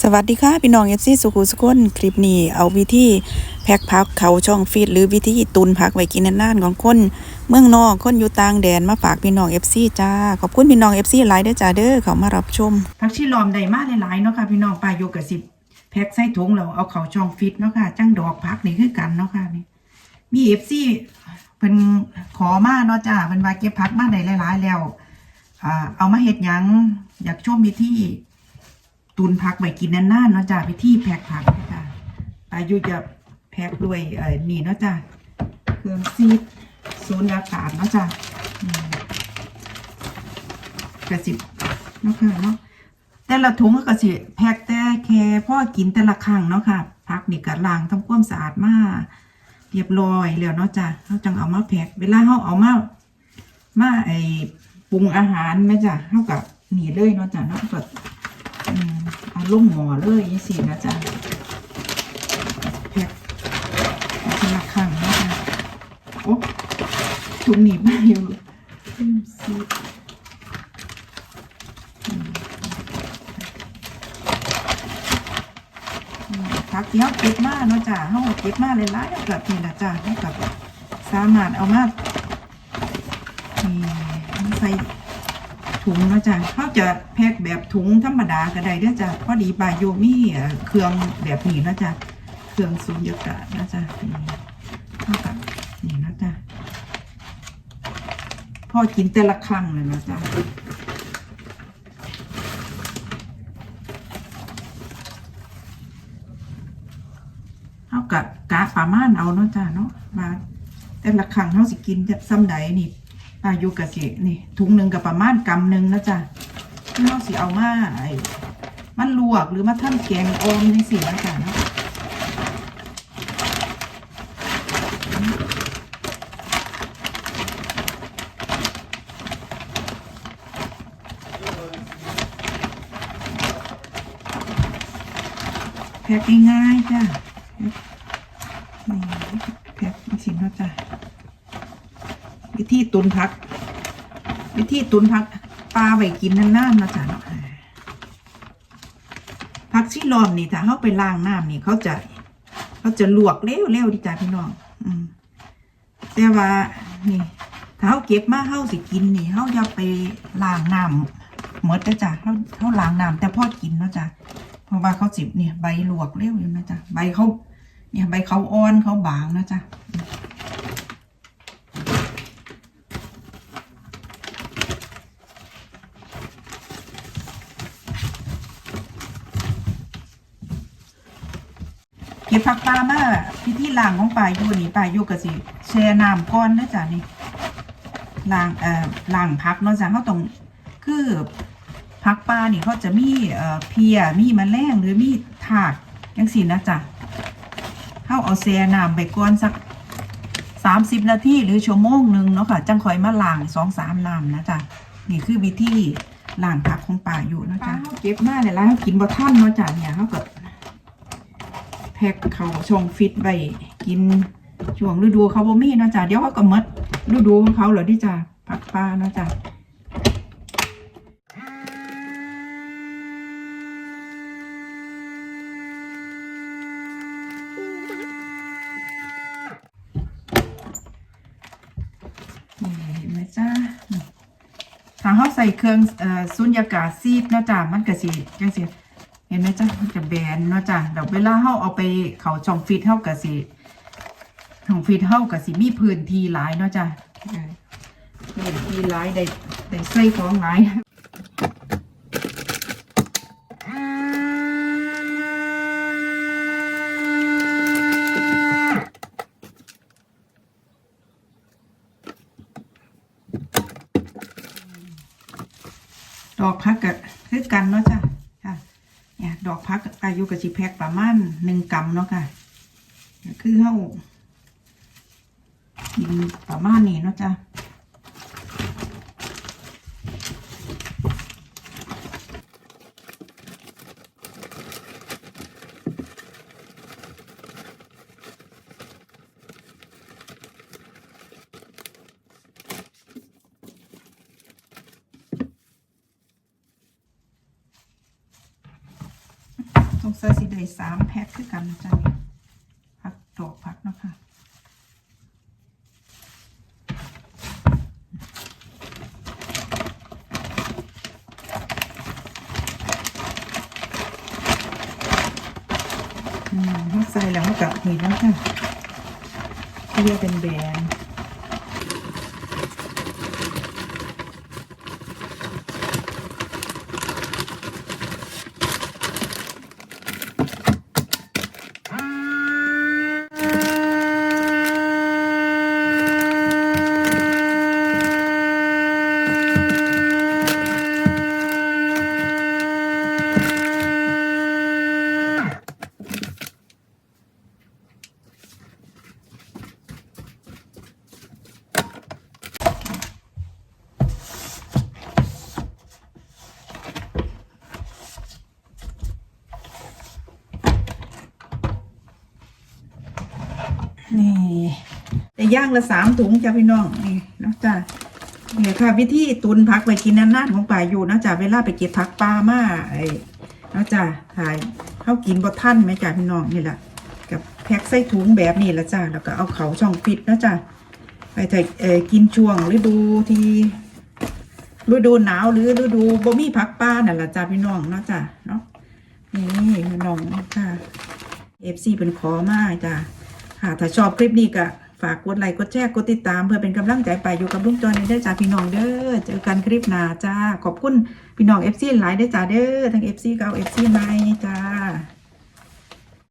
สวัสดีค่ะพี่น้องเอฟซีสุขุสุขนคลิปนี้เอาวิธีแพ็คพักเขาช่องฟีดหรือวิธีตุนพักไว้กินนานๆของคนเมืองนอกคนอยู่ต่างแดนมาฝากพี่น้องเอฟซีจ้าขอบคุณพี่น้องเอฟซีหลายเด้อจ้าเด้อเขามารับชมผักชีลอมได้มากหลายๆเนาะค่ะพี่น้องปลาโยกะสิบแพ็คใส่ถุงแล้วเอาเขาช่องฟิตเนาะค่ะจังดอกพักนี่คือกันเนาะค่ะนี่มีเอฟซีเพิ่นขอมาเนาะจ้าเพิ่นว่าเก็บพักมาได้หลายๆแล้วอเอามาเฮ็ดยังอยากชมวิธี ตุนพักไว้กินนานๆเนาะจ้าวิธีแพ็คผักจ้าปลาโยจะแพ็คด้วยเอ่อนี่เนาะจ้าเครื่องซีดศูนย์อากาศเนาะจ้าอืมกระสิบเนาะค่ะเนาะแต่ละถุงก็สิแพ็คแต่แค่พ่อกินแต่ละครั้งเนาะค่ะพักนี่ก็ล้างทำความสะอาดมากเรียบร้อยแล้วเนาะจ้ะเขาจังเอามาแพ็คเวลาเขาเอามามาไอปรุงอาหารแม่จ้ะเขากับหนีเลยเนาะจ้ะเนาะก็ เอาลงหม้อเลยยี่สินะจ้ะแพ็คแต่ละครั้งนะจ้ะโอ้ถุงหนีบไม่อยู่อืมซีดผักที่เขาเก็บมาเนาะจ้ะเขาเก็บมาหลายๆแล้วกับนี่นะจ้ะเขากับสามารถเอามานี่ใส่ ถุงเนาะจ้ะเขาจะแพ็คแบบถุงธรรมดาก็ได้เด้อจ้ะพอดีบาโยมี่เครื่องแบบนี้เนาะจ้ะเครื่องสูญญากาศนะจ้ะนี่ากับนี่นะจ้ะพ่อกินแต่ละครั้งเลยนะจ้ะเท่ากับกะประมาณเอาเนาะจ้าเนาะมาแต่ละครั้งเท่าสิกินจะซ้ำใดนี่ อายุกะสินี่ถุงหนึ่งกับประมาณกำหนึ่งนะจ้ะที่เราสิเอามาไอ้มันลวกหรือมาทำแกงอมในสินะจ้ะเนาะแพ็คง่ายๆจ้ะนี่แพ็คมาสิเนาะจ้ะ วิธีตุนพัก วิธีตุนพักปลาไว้กินนานๆนาะจ้ะเนาะพักที่ล้อมนี่ถ้าเขาไปล้างน้ำนี่เขาจะเขาจะลวกเร็วๆดีจ้ะพี่น้องอืมแต่ว่านี่ถ้าเขาเก็บมาเขาสิกินนี่เขาอย่าไปล้างน้ำหมดนะจ้ะเขาเขาล้างน้ำแต่พอกินนะจ้ะเพราะว่าเขาสิบเนี่ยใบลวกเร็วอยู่นะจ้ะใบเขาเนี่ยใบเขาอ่อนเขาบางนะจ๊ะ ก็บผักปลามาที่ที่ล่างของปลาอยู่นี่ปลาอยู่กับสิแช่น้ำก้อนนะจ๊ะนี่ล่างเอ่อล่างพักเนาะจ๊ะเขาต้องคือผักปลานี่เขาจะมีเอ่อเพียมีมแมลงหรือมีถากยังสินะจ๊ะเข้าเอาแซ่น้ำไปก่อนสักสามสิบนาทีหรือชั่วโมงหนึ่งเนาะค่ะจังคอยมาล้างสองสามน้ำนะจ๊ะนี่คือวิธีล้างผักของป่าอยู่นะจ๊ะเก็บมาเนี่ยแล้วกินบ่ท่านเนาะจ๊ะเนี่ยเขาก็ พ็คเขาช่องฟิตไว้กินช่วงฤดูเขาบ่มีนะจ๊ะเดี๋ยวเขาก็หมดฤดูของเขาเหรอที่จ้ะผักปลาเนาะจ๊ะเห็นไหมจ้าถ้าเขาใส่เครื่องสุญญากาศซีดเนาะจ้ามันก็สิจังสิ เห็นไหมจ้ามันจะแบนเนาะจ้าเดี๋ยวเวลาเขาเอาไปเขาช่องฟิตเขาก็สิช่องฟิตเขาก็สิมีพื้นที่หลายเนาะจ้าพื้นที่หลายได้ได้ใส่ของหลายดอกพักก็คือกันเนาะจ้าค่ะ เนี่ยดอกพักอายุกับสิแพ็คประมาณหนึ่งกำเนาะค่ะคือเขาประมาณนี้เนาะจ้ะ สงสัยสิได้สามแพ็คคือกันนะจ้ะนี่ผักดอกผักเนาะค่ะอืมใส่แล้วเขากับนี่แล้วค่ะเรียกเป็นแบรนด์ นี่แต่ย่างละสามถุงจ้ะพี่น้องนี่นะจ้ะเนี่ยค่ะวิธีตุนพักไว้กินนานๆของป่าอยู่นะจ้ะเวลาไปเก็บผักปลามาไอ้นะจ้ะถ่ายเขากินบ่ท่านไหมจ้ะพี่น้องนี่แหละกับแพ็คใส่ถุงแบบนี้ละจ้ะแล้วก็เอาเขาช่องฟิตเนะจ้ะไปถ่ายเอ่อกินช่วงฤดูที่ฤดูหนาวหรือฤดูบ่มีผักปลานั่นละจ้ะพี่น้องเนาะจ้ะเนาะนี่พี่น้องค่ะเอฟซีเป็นขอมาจ้ะ ค่ะ ถ้าชอบคลิปนี้ก็ฝากกดไลค์กดแชร์กดติดตามเพื่อเป็นกำลังใจไปอยู่กับลุงจอยในเด้อจ้าพี่น้องเด้อเจอกันคลิปหน้าจ้าขอบคุณพี่น้องเอฟซีหลายเด้อจ้าเด้อทั้งเอฟซีเก่าเอฟซีใหม่จ้า